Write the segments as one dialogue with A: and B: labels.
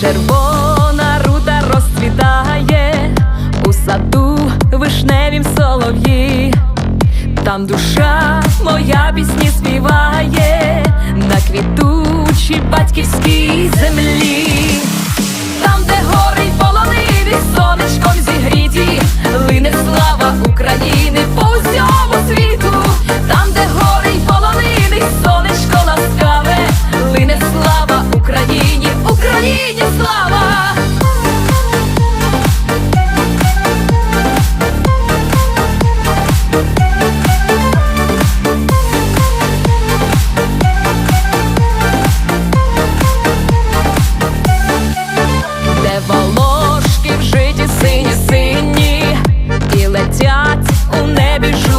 A: червона рута розцвітає у саду вишневім солов'ї, там душа моя пісні співає на квітучій батьківській землі.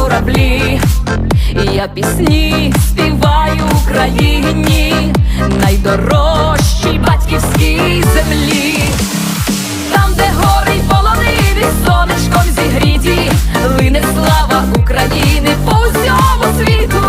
A: кораблі, я пісні співаю Україні, найдорожчій батьківській землі, там, де гори й полониві, сонечком зігріті, лине слава України по всьому світу.